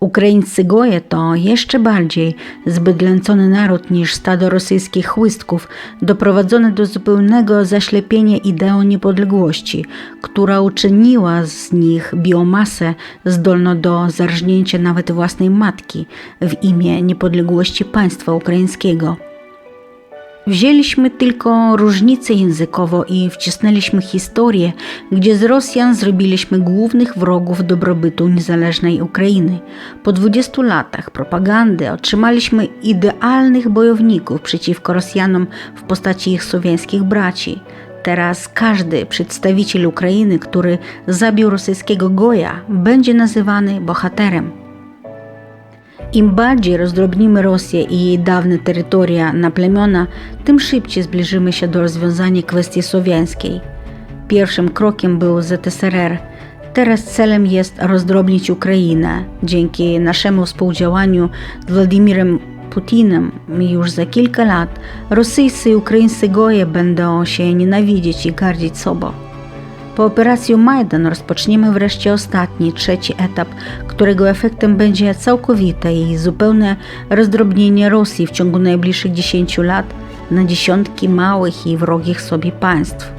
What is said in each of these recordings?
Ukraińscy goje to jeszcze bardziej zbydlęcony naród niż stado rosyjskich chłystków, doprowadzone do zupełnego zaślepienia ideą niepodległości, która uczyniła z nich biomasę zdolną do zarżnięcia nawet własnej matki w imię niepodległości państwa ukraińskiego. Wzięliśmy tylko różnicę językową i wcisnęliśmy historię, gdzie z Rosjan zrobiliśmy głównych wrogów dobrobytu niezależnej Ukrainy. Po 20 latach propagandy otrzymaliśmy idealnych bojowników przeciwko Rosjanom w postaci ich słowiańskich braci. Teraz każdy przedstawiciel Ukrainy, który zabił rosyjskiego goja, będzie nazywany bohaterem. Im bardziej rozdrobnimy Rosję i jej dawne terytoria na plemiona, tym szybciej zbliżymy się do rozwiązania kwestii słowiańskiej. Pierwszym krokiem był ZSRR. Teraz celem jest rozdrobnić Ukrainę. Dzięki naszemu współdziałaniu z Władimirem Putinem już za kilka lat rosyjscy i ukraińscy goje będą się nienawidzieć i gardzić sobą. Po operacji Majdan rozpoczniemy wreszcie ostatni, trzeci etap, którego efektem będzie całkowite i zupełne rozdrobnienie Rosji w ciągu najbliższych 10 lat na dziesiątki małych i wrogich sobie państw.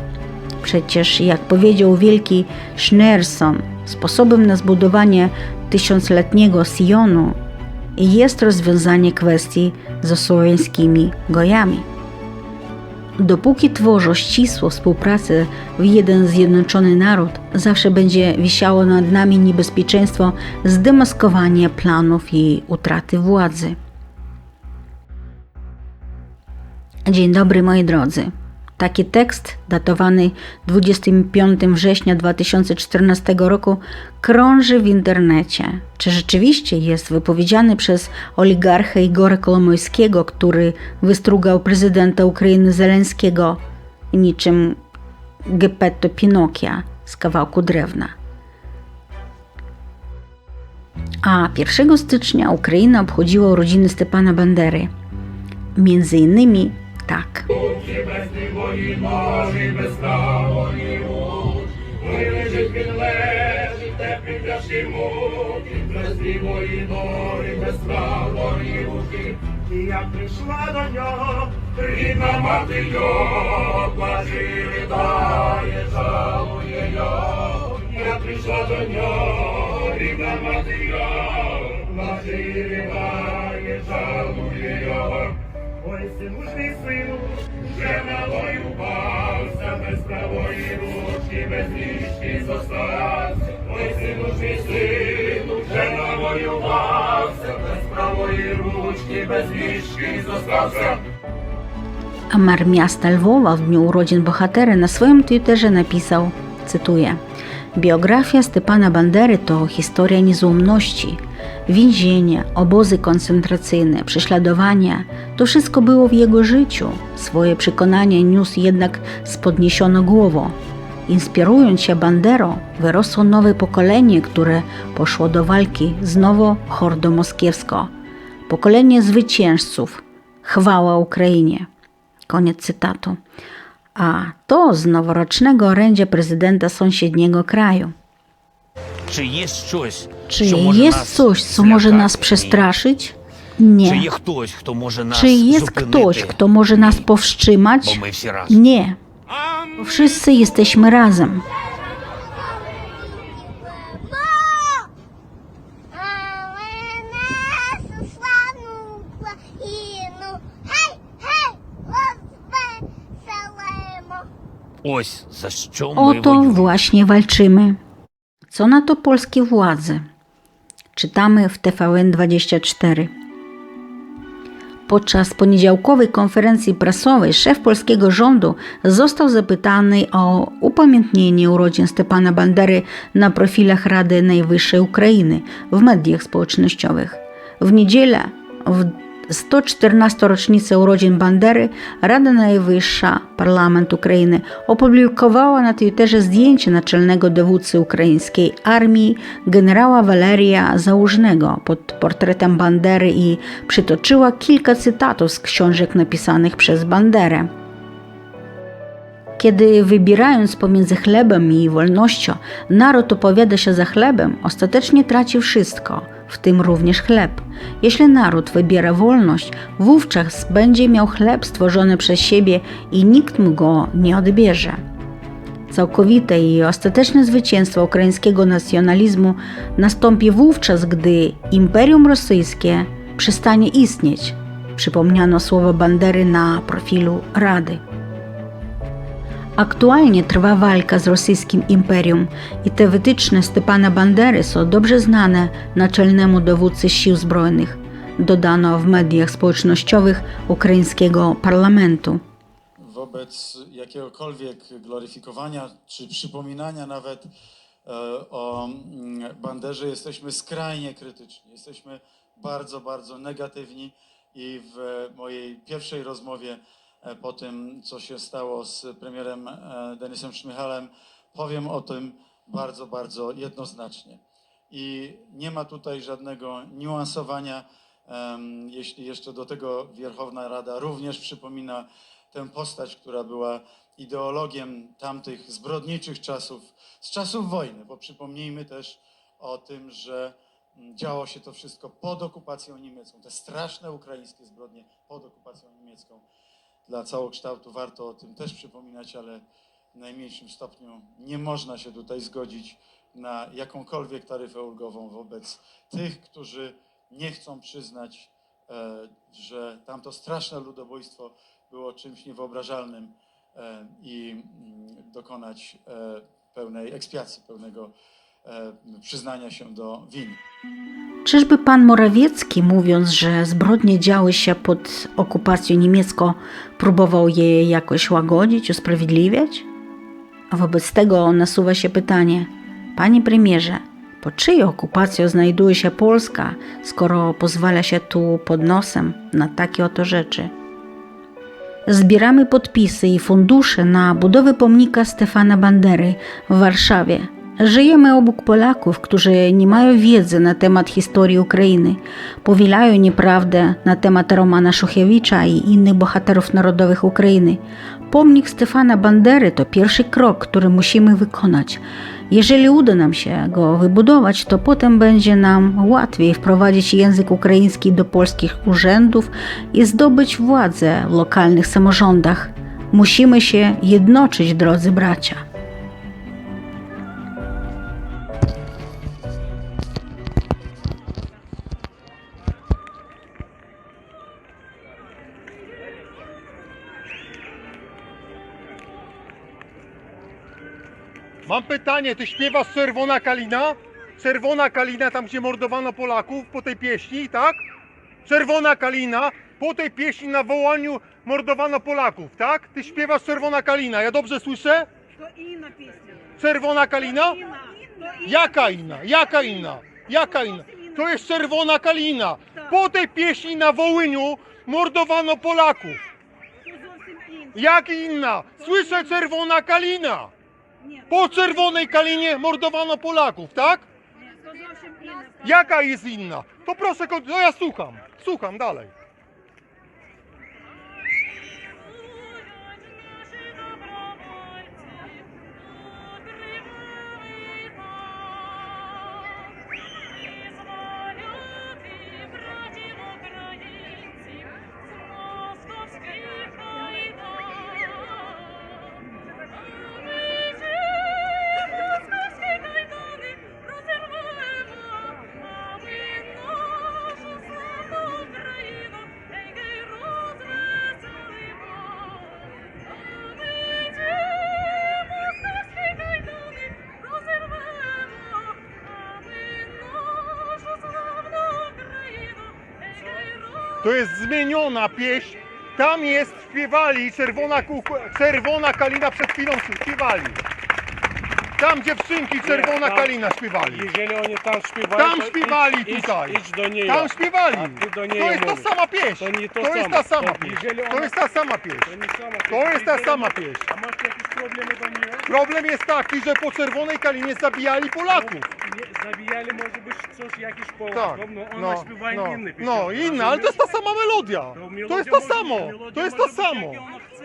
Przecież, jak powiedział wielki Schneerson, sposobem na zbudowanie tysiącletniego Sionu jest rozwiązanie kwestii ze słowiańskimi gojami. Dopóki tworzą ścisłą współpracę w jeden zjednoczony naród, zawsze będzie wisiało nad nami niebezpieczeństwo zdemaskowania planów i utraty władzy. Dzień dobry moi drodzy. Taki tekst, datowany 25 września 2014 roku, krąży w internecie. Czy rzeczywiście jest wypowiedziany przez oligarchę Igora Kolomojskiego, który wystrugał prezydenta Ukrainy Zeleńskiego niczym Geppetto Pinokia z kawałku drewna? A 1 stycznia Ukraina obchodziła urodziny Stepana Bandery. Między innymi правої. Вилежить він лежить, те підляші муки, без лівої ноги, без правої руки. І як прийшла до нього, рідна мати його, плаче ридає, жалує його. Як прийшла до нього, рідна мати його, плаче ридає, жалує його. Ой, сину ж мій сину, вже навоювався, без правої ручки, без річки зостався. Ой, сину ж мій сину, вже навоювався, без правої ручки, без річки зостався. A mer miasta Lwowa w dniu urodzin bohatera na swoim Twitterze napisał, cytuję, Biografia Stepana Bandery to historia niezłomności. Więzienie, obozy koncentracyjne, prześladowania to wszystko było w jego życiu. Swoje przekonania niósł jednak z podniesioną głową. Inspirując się Banderą, wyrosło nowe pokolenie, które poszło do walki z nową hordą moskiewską. Pokolenie zwycięzców. Chwała Ukrainie. Koniec cytatu. A to z noworocznego orędzia prezydenta sąsiedniego kraju. Czy jest coś, co może nas przestraszyć? Nie. Czy jest ktoś, kto może nas powstrzymać? Nie. Bo wszyscy jesteśmy razem. Oto właśnie walczymy. Co na to polskie władze? Czytamy w TVN24. Podczas poniedziałkowej konferencji prasowej szef polskiego rządu został zapytany o upamiętnienie urodzin Stepana Bandery na profilach Rady Najwyższej Ukrainy w mediach społecznościowych. W niedzielę, w 114 rocznicę urodzin Bandery, Rada Najwyższa, Parlament Ukrainy, opublikowała na Twitterze zdjęcie naczelnego dowódcy ukraińskiej armii generała Waleria Załużnego pod portretem Bandery i przytoczyła kilka cytatów z książek napisanych przez Banderę. Kiedy wybierając pomiędzy chlebem i wolnością, naród opowiada się za chlebem, ostatecznie traci wszystko, w tym również chleb. Jeśli naród wybiera wolność, wówczas będzie miał chleb stworzony przez siebie i nikt mu go nie odbierze. Całkowite i ostateczne zwycięstwo ukraińskiego nacjonalizmu nastąpi wówczas, gdy Imperium Rosyjskie przestanie istnieć. Przypomniano słowa Bandery na profilu Rady. Aktualnie trwa walka z rosyjskim imperium i te wytyczne Stepana Bandery są dobrze znane naczelnemu dowódcy sił zbrojnych, dodano w mediach społecznościowych ukraińskiego parlamentu. wobec jakiegokolwiek gloryfikowania czy przypominania nawet e, o mm, Banderze jesteśmy skrajnie krytyczni. Jesteśmy bardzo, bardzo negatywni i w mojej pierwszej rozmowie po tym, co się stało z premierem e, Denisem Szmychalem, powiem o tym bardzo, bardzo jednoznacznie. I nie ma tutaj żadnego niuansowania, jeśli jeszcze do tego Wierchowna Rada również przypomina tę postać, która była ideologiem tamtych zbrodniczych czasów, z czasów wojny, bo przypomnijmy też o tym, że działo się to wszystko pod okupacją niemiecką, te straszne ukraińskie zbrodnie pod okupacją niemiecką. Dla całokształtu warto o tym też przypominać, ale w najmniejszym stopniu nie można się tutaj zgodzić na jakąkolwiek taryfę ulgową wobec tych, którzy nie chcą przyznać, e, że tamto straszne ludobójstwo było czymś niewyobrażalnym e, i mm, dokonać e, pełnej ekspiacji, pełnego przyznania się do win. Czyżby pan Morawiecki, mówiąc, że zbrodnie działy się pod okupacją niemiecką, próbował je jakoś łagodzić, usprawiedliwiać? A wobec tego nasuwa się pytanie: Panie premierze, pod czyją okupacją znajduje się Polska, skoro pozwala się tu pod nosem na takie oto rzeczy? Zbieramy podpisy i fundusze na budowę pomnika Stefana Bandery w Warszawie. Żyjemy obok Polaków, którzy nie mają wiedzy na temat historii Ukrainy, powielają nieprawdę na temat Romana Szuchewicza i innych bohaterów narodowych Ukrainy. Pomnik Stefana Bandery to pierwszy krok, który musimy wykonać. Jeżeli uda nam się go wybudować, to potem będzie nam łatwiej wprowadzić język ukraiński do polskich urzędów i zdobyć władzę w lokalnych samorządach. Musimy się jednoczyć, drodzy bracia. Mam pytanie, ty śpiewasz Czerwona Kalina? Czerwona Kalina, tam gdzie mordowano Polaków po tej pieśni, tak? Czerwona Kalina, po tej pieśni na wołaniu mordowano Polaków, tak? Ty śpiewasz Czerwona Kalina, ja dobrze słyszę? To inna pieśnia. Czerwona Kalina? Jaka inna? Jaka inna? Jaka inna? To jest Czerwona Kalina. Po tej pieśni na Wołyniu mordowano Polaków. Jak inna? Słyszę Czerwona Kalina. Po czerwonej kalinie mordowano Polaków, tak? Jaka jest inna? To proszę, no ja słucham, słucham dalej. To jest zmieniona pieśń. Tam jest, śpiewali, czerwona, kuku, czerwona kalina przed chwilą śpiewali. Tam dziewczynki Czerwona tam- Kalina śpiewali. Jeżeli oni tam śpiewają, Tam to śpiewali idź, tutaj. Idź, do niej. Tam śpiewali. A ty do niej To jest ta mówisz. sama pieśń. To nie to To jest samo. ta sama To pieśń. jeżeli To ona- jest ta sama pieśń. Nie sama To jest ta sama ma- pieśń. A masz jakieś problemy do niej? Problem jest taki, że po Czerwonej Kalinie zabijali Polaków. Nie, zabijali może być coś jakiś Tak, Polaków, no ona no, śpiewa no, inny no inna, ale to jest ta sama melodia. To jest to samo, to jest to samo.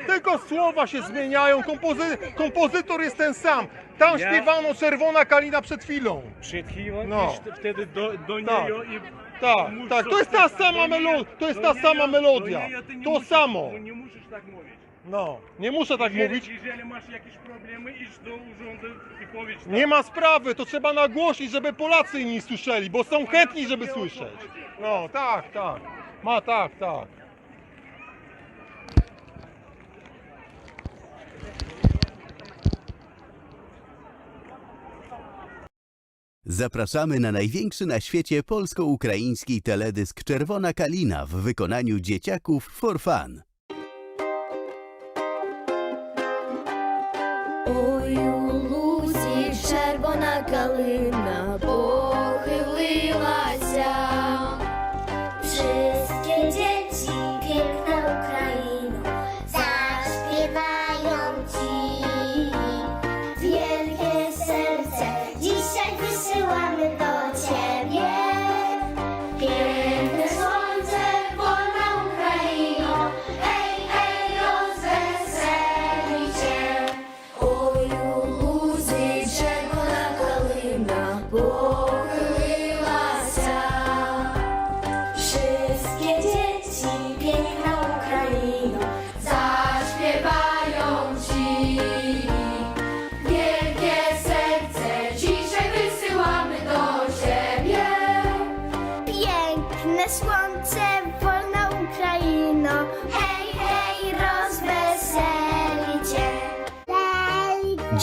Tylko słowa się zmieniają, kompozy kompozytor jest ten sam. Tam Ja- śpiewano Czerwona Kalina przed chwilą. Przed chwilą No. wtedy do, do Tak. niej i Tak, mów tak, co to jest ta chcesz. sama Do niej- melodia, to jest do ta niej- sama do melodia. niej ty nie To musisz- samo. No nie musisz tak mówić. No, nie muszę tak jeżeli, mówić. Jeżeli masz jakieś problemy, idź do urzędu i powiedz tak. Nie ma sprawy, to trzeba nagłośnić, żeby Polacy inni słyszeli, bo są chętni, żeby słyszeć. No, tak, tak. Ma tak, tak. Zapraszamy na największy na świecie polsko-ukraiński teledysk Czerwona Kalina w wykonaniu dzieciaków for fun. Oj.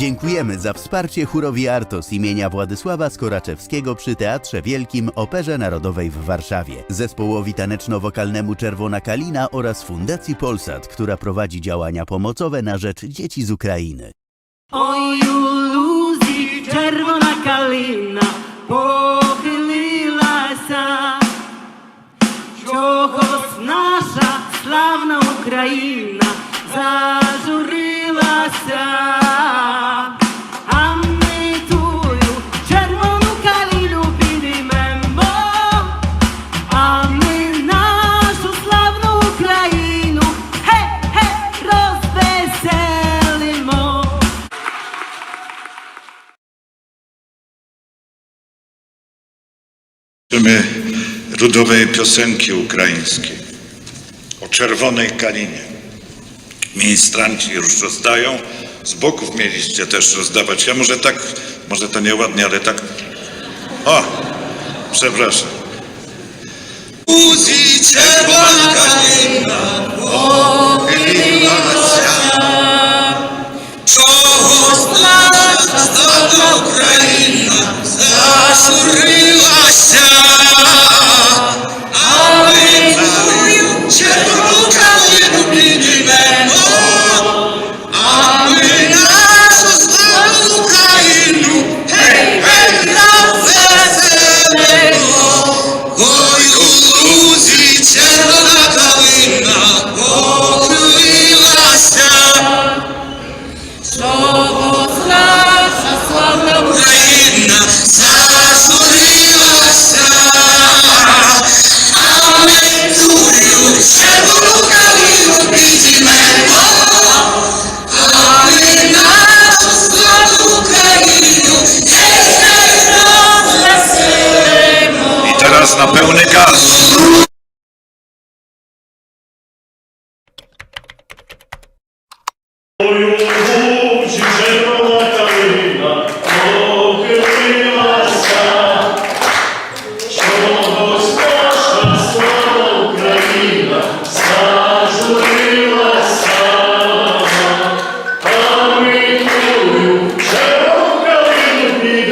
Dziękujemy za wsparcie chórowi Artos imienia Władysława Skoraczewskiego przy Teatrze Wielkim Operze Narodowej w Warszawie, zespołowi taneczno-wokalnemu Czerwona Kalina oraz Fundacji Polsat, która prowadzi działania pomocowe na rzecz dzieci z Ukrainy. Ой, у лузі червона калина похилилася, чогось наша славна Україна зажурилася, а Życzymy ludowej piosenki ukraińskiej o czerwonej kalinie. Ministranci już rozdają, z boków mieliście też rozdawać. Ja może tak, może to nieładnie, ale tak. O, przepraszam. Uzi czerwona kalina pochyliła. Czoło nasza stara Ukraina zaszuriła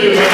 you.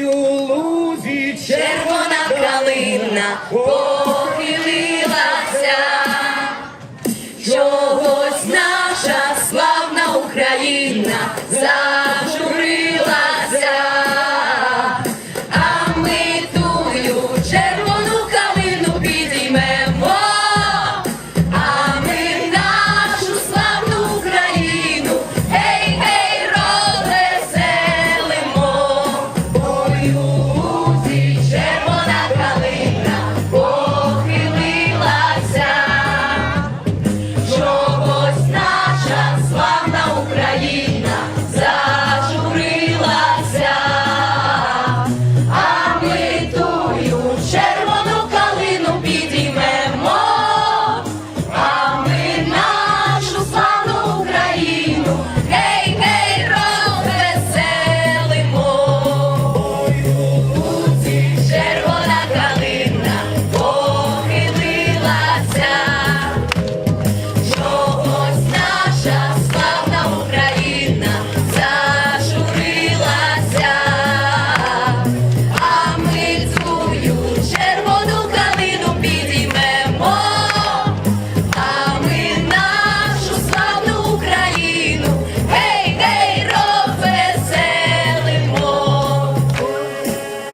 Лузі Червона калина